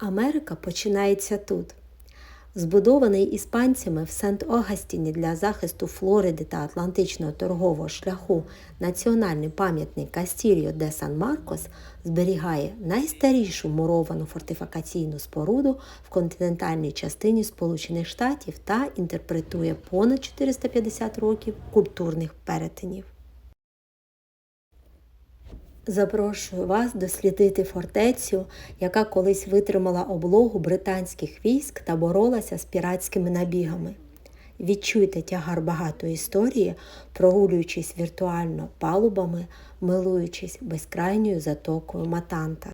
Америка починається тут. Збудований іспанцями в Сент-Огастіні для захисту Флориди та Атлантичного торгового шляху національний пам'ятник Кастільо де Сан Маркос зберігає найстарішу муровану фортифікаційну споруду в континентальній частині Сполучених Штатів та інтерпретує понад 450 років культурних перетинів. Запрошую вас дослідити фортецю, яка колись витримала облогу британських військ та боролася з піратськими набігами. Відчуйте тягар багатої історії, прогулюючись віртуально палубами, милуючись безкрайньою затокою Матанта.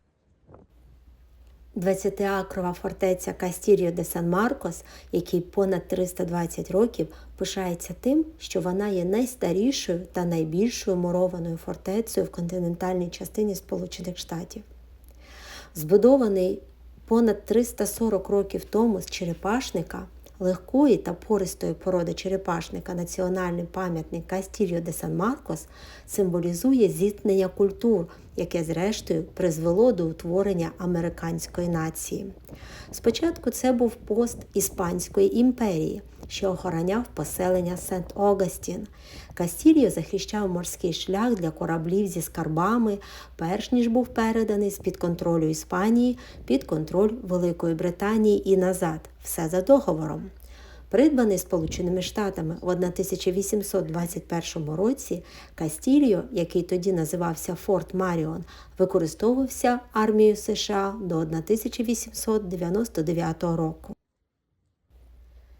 20-акрова фортеця Кастіріо де Сан Маркос, який понад 320 років, пишається тим, що вона є найстарішою та найбільшою мурованою фортецею в континентальній частині Сполучених Штатів. Збудований понад 340 років тому з черепашника, легкої та пористої породи черепашника національний пам'ятник Кастільо де Сан Маркос символізує зіткнення культур, яке зрештою призвело до утворення американської нації. Спочатку це був пост Іспанської імперії, що охороняв поселення Сент-Огастін. Кастільо захищав морський шлях для кораблів зі скарбами, перш ніж був переданий з-під контролю Іспанії під контроль Великої Британії і назад, все за договором. Придбаний Сполученими Штатами в 1821 році, Кастільо, який тоді називався Форт Маріон, використовувався армією США до 1899 року.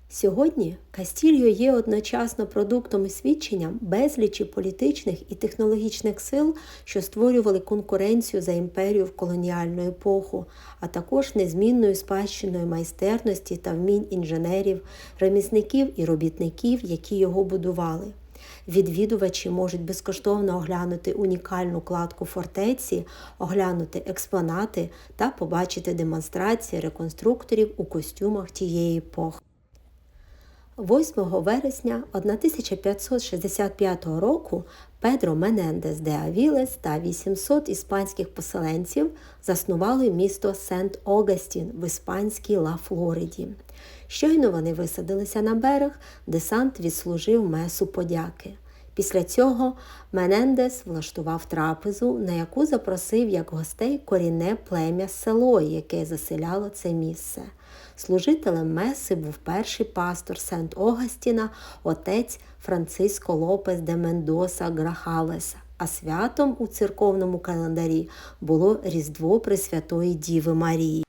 Сьогодні Кастільо є одночасно продуктом і свідченням безлічі політичних і технологічних сил, що створювали конкуренцію за імперію в колоніальну епоху, а також незмінною спадщиною майстерності та вмінь інженерів, ремісників і робітників, які його будували. Відвідувачі можуть безкоштовно оглянути унікальну кладку фортеці, оглянути експонати та побачити демонстрації реконструкторів у костюмах тієї епохи. 8 вересня 1565 року Педро Менендес де Авілес та 800 іспанських поселенців заснували місто Сент-Огастін в іспанській Ла Флориді. Щойно вони висадилися на берег, десант відслужив месу подяки. Після цього Менендес влаштував трапезу, на яку запросив як гостей корінне плем'я село, яке заселяло це місце. Служителем меси був перший пастор Сент-Огастіна, отець Франциско Лопес де Мендоса Грахалеса. А святом у церковному календарі було Різдво Пресвятої Діви Марії.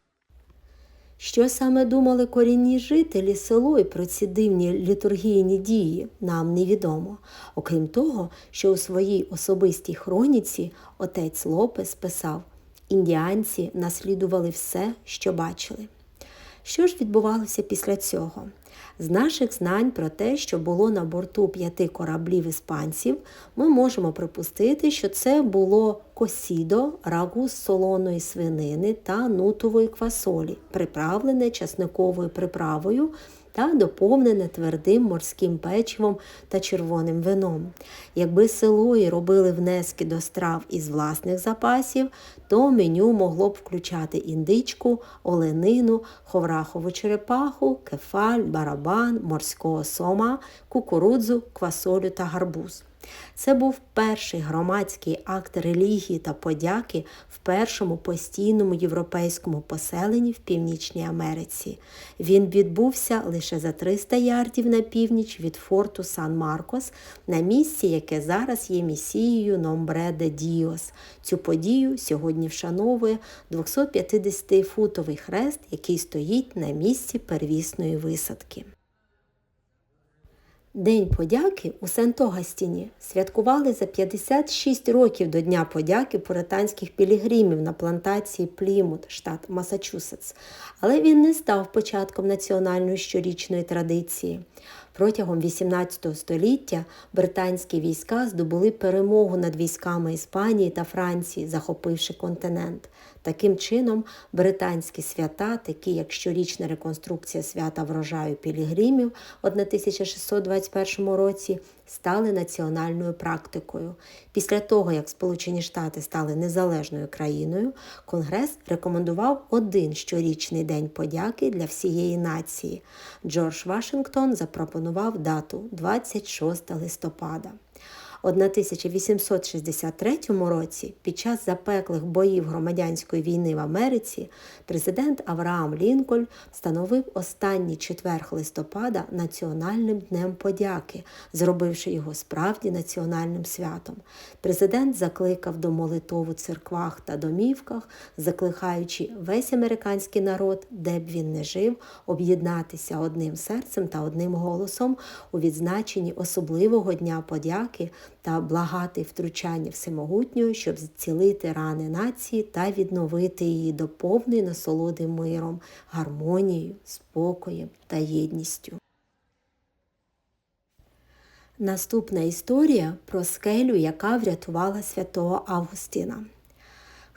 Що саме думали корінні жителі село про ці дивні літургійні дії, нам невідомо. Окрім того, що у своїй особистій хроніці отець Лопес писав: індіанці наслідували все, що бачили. Що ж відбувалося після цього? З наших знань про те, що було на борту п'яти кораблів іспанців, ми можемо припустити, що це було косідо, рагу з солоної свинини та нутової квасолі, приправлене часниковою приправою та доповнене твердим морським печивом та червоним вином. Якби селої робили внески до страв із власних запасів, то меню могло б включати індичку, оленину, ховрахову черепаху, кефаль, барабан, морського сома, кукурудзу, квасолю та гарбуз. Це був перший громадський акт релігії та подяки в першому постійному європейському поселенні в Північній Америці. Він відбувся лише за 300 ярдів на північ від форту Сан Маркос на місці, яке зараз є місією Номбре де Діос. Цю подію сьогодні вшановує 250-футовий хрест, який стоїть на місці первісної висадки. День подяки у Сент-Огастіні святкували за 56 років до Дня подяки пуританських пілігримів на плантації Плімут, штат Масачусетс, але він не став початком національної щорічної традиції. Протягом 18 століття британські війська здобули перемогу над військами Іспанії та Франції, захопивши континент. Таким чином, британські свята, такі як щорічна реконструкція свята врожаю Пілігримів у 1621 році, стали національною практикою. Після того, як Сполучені Штати стали незалежною країною, Конгрес рекомендував один щорічний день подяки для всієї нації. Джордж Вашингтон запропонував дату 26 листопада. У 1863 році, під час запеклих боїв громадянської війни в Америці, президент Авраам Лінкольн встановив останній четверг листопада Національним днем подяки, зробивши його справді національним святом. Президент закликав до молитов у церквах та домівках, закликаючи весь американський народ, де б він не жив, об'єднатися одним серцем та одним голосом у відзначенні особливого дня подяки та благати втручання всемогутнього, щоб зцілити рани нації та відновити її до повної насолоди миром, гармонією, спокоєм та єдністю. Наступна історія про скелю, яка врятувала святого Августина.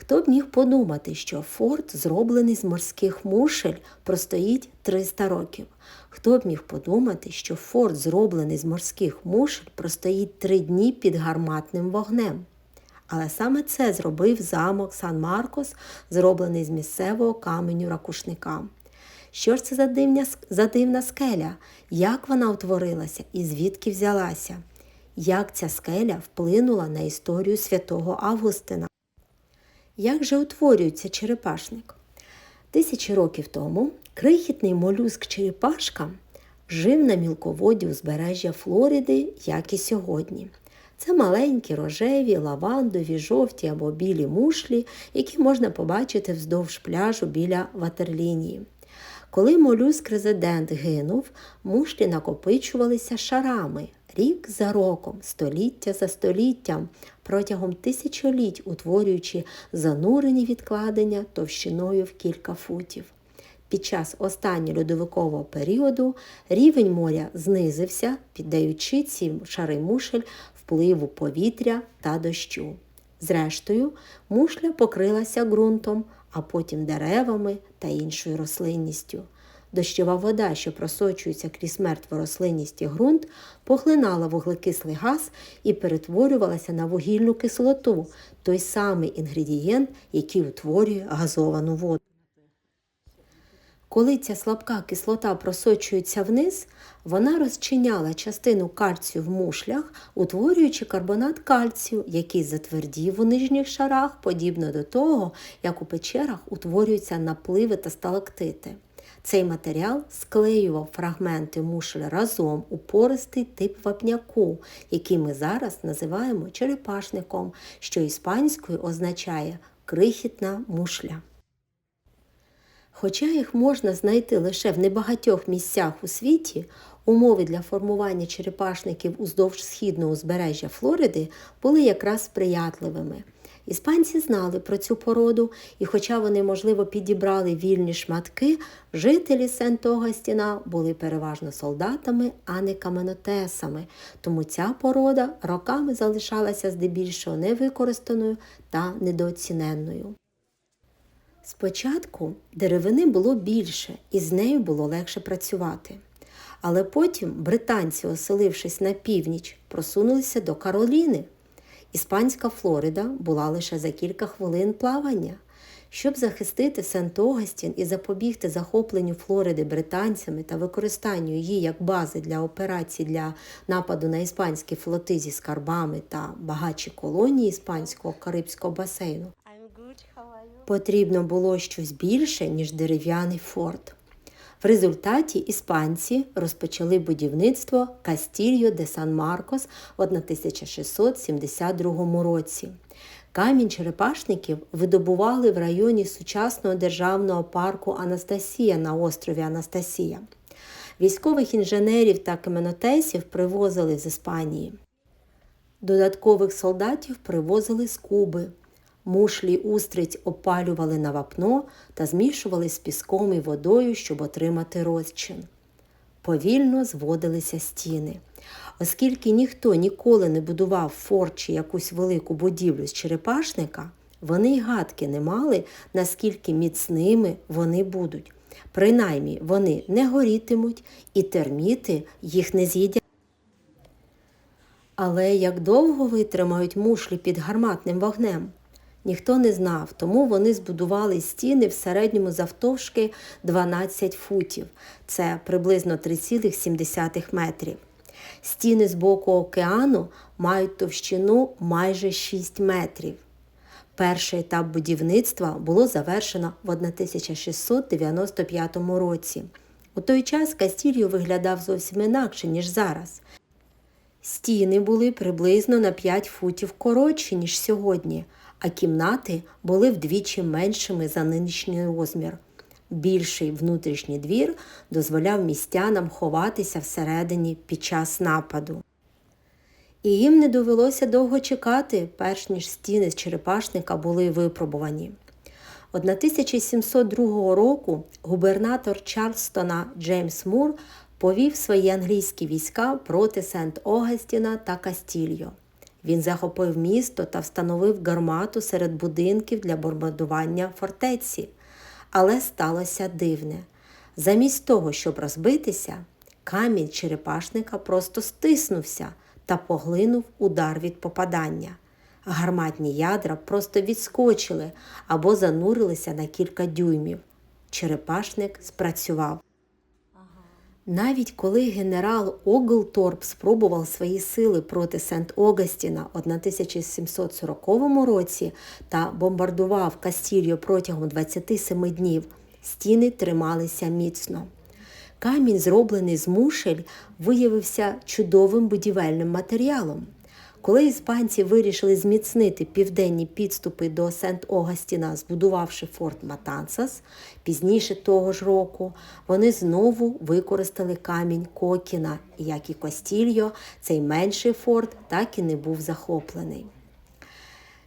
Хто б міг подумати, що форт, зроблений з морських мушель, простоїть 300 років? Хто б міг подумати, що форт, зроблений з морських мушель, простоїть три дні під гарматним вогнем? Але саме це зробив замок Сан Маркос, зроблений з місцевого каменю ракушника. Що ж це за дивня, за дивна скеля? Як вона утворилася і звідки взялася? Як ця скеля вплинула на історію святого Августина? Як же утворюється черепашник? Тисячі років тому крихітний молюск черепашка жив на мілководі узбережжя Флориди, як і сьогодні. Це маленькі рожеві, лавандові, жовті або білі мушлі, які можна побачити вздовж пляжу біля ватерлінії. Коли молюск-резидент гинув, мушлі накопичувалися шарами рік за роком, століття за століттям, протягом тисячоліть утворюючи занурені відкладення товщиною в кілька футів. Під час останнього льодовикового періоду рівень моря знизився, піддаючи ці шари мушель впливу повітря та дощу. Зрештою, мушля покрилася ґрунтом, а потім деревами та іншою рослинністю. Дощова вода, що просочується крізь мертву рослинність і ґрунт, поглинала вуглекислий газ і перетворювалася на вугільну кислоту, той самий інгредієнт, який утворює газовану воду. Коли ця слабка кислота просочується вниз, вона розчиняла частину кальцію в мушлях, утворюючи карбонат кальцію, який затвердів у нижніх шарах, подібно до того, як у печерах утворюються напливи та сталактити. Цей матеріал склеював фрагменти мушель разом у пористий тип вапняку, який ми зараз називаємо черепашником, що іспанською означає крихітна мушля. Хоча їх можна знайти лише в небагатьох місцях у світі, умови для формування черепашників уздовж східного узбережжя Флориди були якраз сприятливими. Іспанці знали про цю породу, і, хоча вони, можливо, підібрали вільні шматки, жителі Сент-Огастіна були переважно солдатами, а не каменотесами, тому ця порода роками залишалася здебільшого невикористаною та недооціненною. Спочатку деревини було більше і з нею було легше працювати. Але потім британці, оселившись на північ, просунулися до Кароліни. Іспанська Флорида була лише за кілька хвилин плавання. Щоб захистити Сент-Огастін і запобігти захопленню Флориди британцями та використанню її як бази для операцій для нападу на іспанські флоти зі скарбами та багатші колонії іспанського Карибського басейну, потрібно було щось більше, ніж дерев'яний форт. В результаті іспанці розпочали будівництво Кастільо де Сан Маркос в 1672 році. Камінь черепашників видобували в районі сучасного державного парку Анастасія на острові Анастасія. Військових інженерів та каменотесів привозили з Іспанії. Додаткових солдатів привозили з Куби. Мушлі устриць опалювали на вапно та змішували з піском і водою, щоб отримати розчин. Повільно зводилися стіни. Оскільки ніхто ніколи не будував форт чи якусь велику будівлю з черепашника, вони й гадки не мали, наскільки міцними вони будуть. Принаймні вони не горітимуть і терміти їх не з'їдять. Але як довго витримають мушлі під гарматним вогнем? Ніхто не знав, тому вони збудували стіни в середньому завтовшки 12 футів, це приблизно 3,7 метрів. Стіни з боку океану мають товщину майже 6 метрів. Перший етап будівництва було завершено в 1695 році. У той час Кастільо виглядав зовсім інакше, ніж зараз. Стіни були приблизно на 5 футів коротші, ніж сьогодні, а кімнати були вдвічі меншими за нинішній розмір. Більший внутрішній двір дозволяв містянам ховатися всередині під час нападу. І їм не довелося довго чекати, перш ніж стіни з черепашника були випробувані. 1702 року губернатор Чарльстона Джеймс Мур повів свої англійські війська проти Сент Огастіна та Кастільо. Він захопив місто та встановив гармату серед будинків для бомбардування фортеці. Але сталося дивне. Замість того, щоб розбитися, камінь черепашника просто стиснувся та поглинув удар від попадання. Гарматні ядра просто відскочили або занурилися на кілька дюймів. Черепашник спрацював. Навіть коли генерал Оглторп спробував свої сили проти Сент Огастіна у 1740 році та бомбардував Кастільо протягом 27 днів, стіни трималися міцно. Камінь, зроблений з мушель, виявився чудовим будівельним матеріалом. Коли іспанці вирішили зміцнити південні підступи до Сент-Огастіна, збудувавши форт Матансас, пізніше того ж року вони знову використали камінь Кокіна, як і Костільо, цей менший форт так і не був захоплений.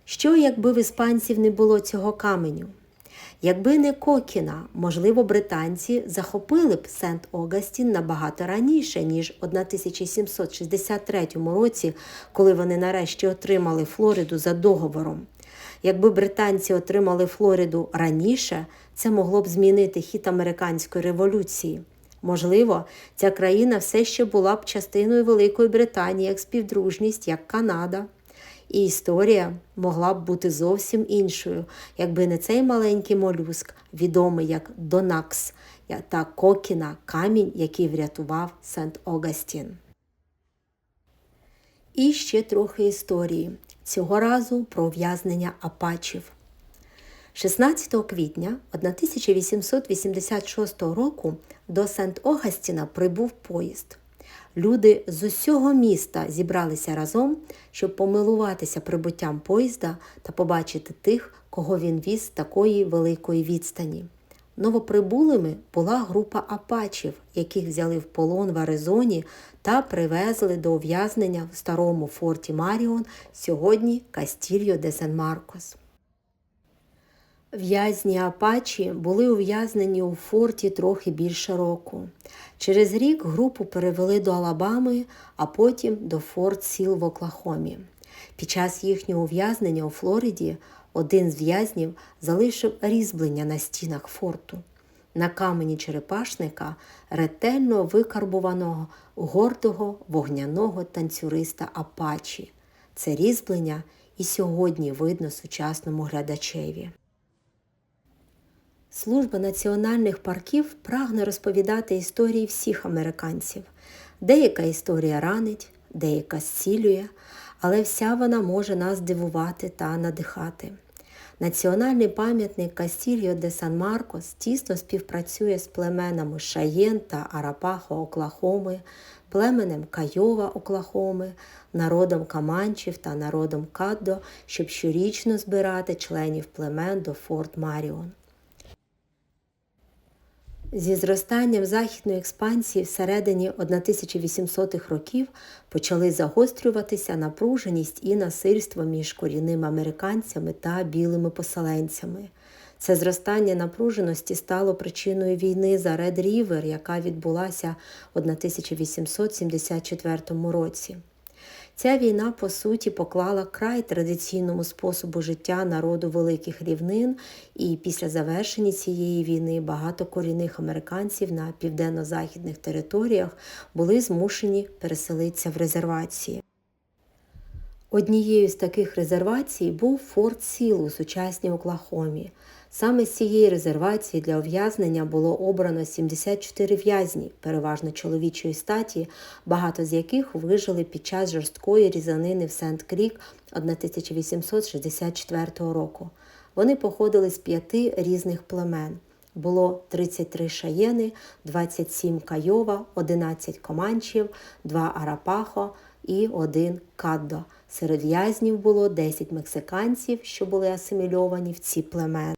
Що, якби в іспанців не було цього каменю? Якби не Кокіна, можливо, британці захопили б Сент Огастін набагато раніше, ніж у 1763 році, коли вони нарешті отримали Флориду за договором. Якби британці отримали Флориду раніше, це могло б змінити хід американської революції. Можливо, ця країна все ще була б частиною Великої Британії як співдружність, як Канада. І історія могла б бути зовсім іншою, якби не цей маленький молюск, відомий як Донакс та Кокіна камінь, який врятував Сент Огастін. І ще трохи історії. Цього разу про ув'язнення апачів. 16 квітня 1886 року до Сент Огастіна прибув поїзд. Люди з усього міста зібралися разом, щоб помилуватися прибуттям поїзда та побачити тих, кого він віз з такої великої відстані. Новоприбулими була група апачів, яких взяли в полон в Аризоні та привезли до ув'язнення в старому форті Маріон, сьогодні Кастільо де Сен Маркос. В'язні Апачі були ув'язнені у форті трохи більше року. Через рік групу перевели до Алабами, а потім до Форт Сіл в Оклахомі. Під час їхнього ув'язнення у Флориді один з в'язнів залишив різьблення на стінах форту. На камені черепашника ретельно викарбуваного гордого вогняного танцюриста Апачі. Це різьблення і сьогодні видно сучасному глядачеві. Служба національних парків прагне розповідати історії всіх американців. Деяка історія ранить, деяка зцілює, але вся вона може нас дивувати та надихати. Національний пам'ятник Кастільо де Сан Маркос тісно співпрацює з племенами Шаєн та Арапахо Оклахоми, племенем Кайова Оклахоми, народом Каманчів та народом Каддо, щоб щорічно збирати членів племен до Форт Маріон. Зі зростанням західної експансії всередині 1800-х років почали загострюватися напруженість і насильство між корінними американцями та білими поселенцями. Це зростання напруженості стало причиною війни за Ред Рівер, яка відбулася в 1874 році. Ця війна, по суті, поклала край традиційному способу життя народу великих рівнин, і після завершення цієї війни багато корінних американців на південно-західних територіях були змушені переселитися в резервації. Однією з таких резервацій був Форт Сіл у сучасній Оклахомі. Саме з цієї резервації для ув'язнення було обрано 74 в'язні, переважно чоловічої статі, багато з яких вижили під час жорсткої різанини в Сент-Крік 1864 року. Вони походили з п'яти різних племен. Було 33 шаєни, 27 кайова, 11 команчів, 2 арапахо і 1 каддо. Серед в'язнів було 10 мексиканців, що були асимільовані в ці племена.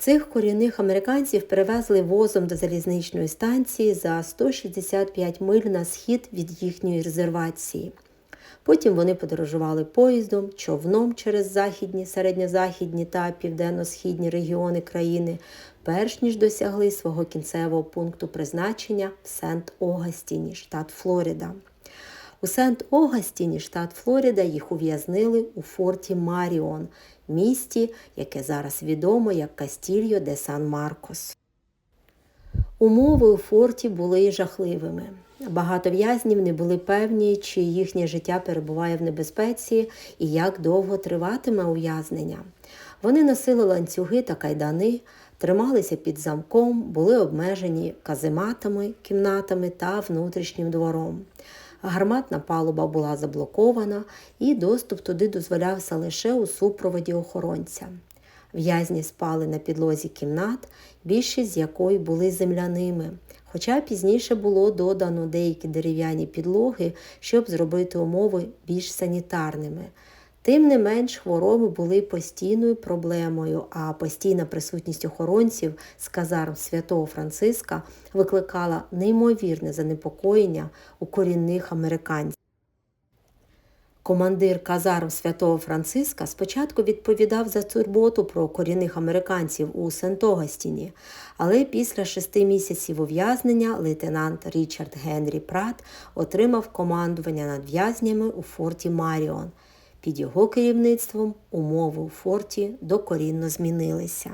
Цих корінних американців перевезли возом до залізничної станції за 165 миль на схід від їхньої резервації. Потім вони подорожували поїздом, човном через західні, середньозахідні та південно-східні регіони країни, перш ніж досягли свого кінцевого пункту призначення в Сент-Огастіні, штат Флорида. У Сент-Огастіні, штат Флорида, їх ув'язнили у форті Маріон, місті, яке зараз відомо як Кастільо де Сан Маркос. Умови у форті були жахливими. Багато в'язнів не були певні, чи їхнє життя перебуває в небезпеці і як довго триватиме ув'язнення. Вони носили ланцюги та кайдани, трималися під замком, були обмежені казематами, кімнатами та внутрішнім двором. Гарматна палуба була заблокована, і доступ туди дозволявся лише у супроводі охоронця. В'язні спали на підлозі кімнат, більшість з якої були земляними, хоча пізніше було додано деякі дерев'яні підлоги, щоб зробити умови більш санітарними. Тим не менш, хвороби були постійною проблемою, а постійна присутність охоронців з казарм святого Франциска викликала неймовірне занепокоєння у корінних американців. Командир казарм святого Франциска спочатку відповідав за турботу про корінних американців у Сент-Огастіні, але після шести місяців ув'язнення лейтенант Річард Генрі Прат отримав командування над в'язнями у форті Маріон. Під його керівництвом умови у форті докорінно змінилися.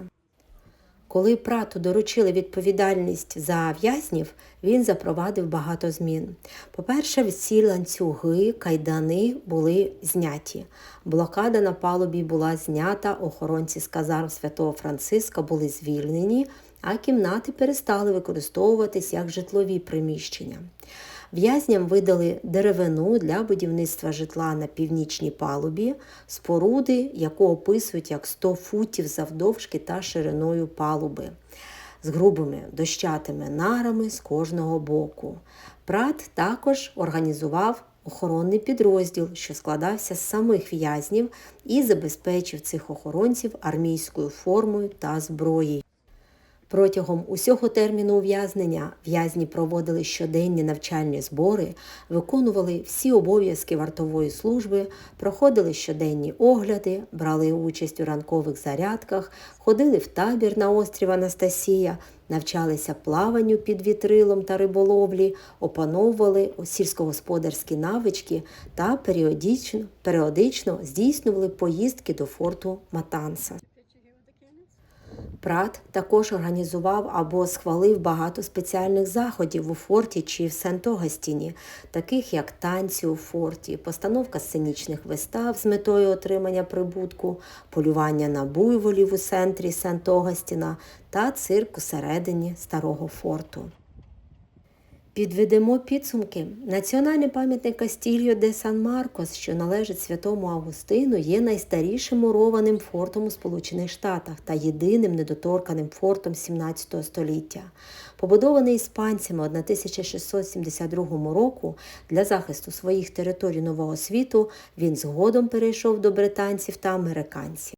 Коли прату доручили відповідальність за в'язнів, він запровадив багато змін. По-перше, всі ланцюги, кайдани були зняті. Блокада на палубі була знята, охоронці з казарм святого Франциска були звільнені, а кімнати перестали використовуватись як житлові приміщення. В'язням видали деревину для будівництва житла на північній палубі, споруди, яку описують як 100 футів завдовжки та шириною палуби, з грубими дощатими нарами з кожного боку. Прат також організував охоронний підрозділ, що складався з самих в'язнів і забезпечив цих охоронців армійською формою та зброєю. Протягом усього терміну ув'язнення в'язні проводили щоденні навчальні збори, виконували всі обов'язки вартової служби, проходили щоденні огляди, брали участь у ранкових зарядках, ходили в табір на острів Анастасія, навчалися плаванню під вітрилом та риболовлі, опановували сільськогосподарські навички та періодично, періодично здійснювали поїздки до форту Матанса. Прат також організував або схвалив багато спеціальних заходів у форті чи в Сент-Огастіні, таких як танці у форті, постановка сценічних вистав з метою отримання прибутку, полювання на буйволів у центрі Сент-Огастіна та цирк у середині старого форту. Підведемо підсумки. Національний пам'ятник Кастільо де Сан Маркос, що належить святому Августину, є найстарішим мурованим фортом у Сполучених Штатах та єдиним недоторканим фортом 17 століття. Побудований іспанцями 1672 року для захисту своїх територій нового світу, він згодом перейшов до британців та американців.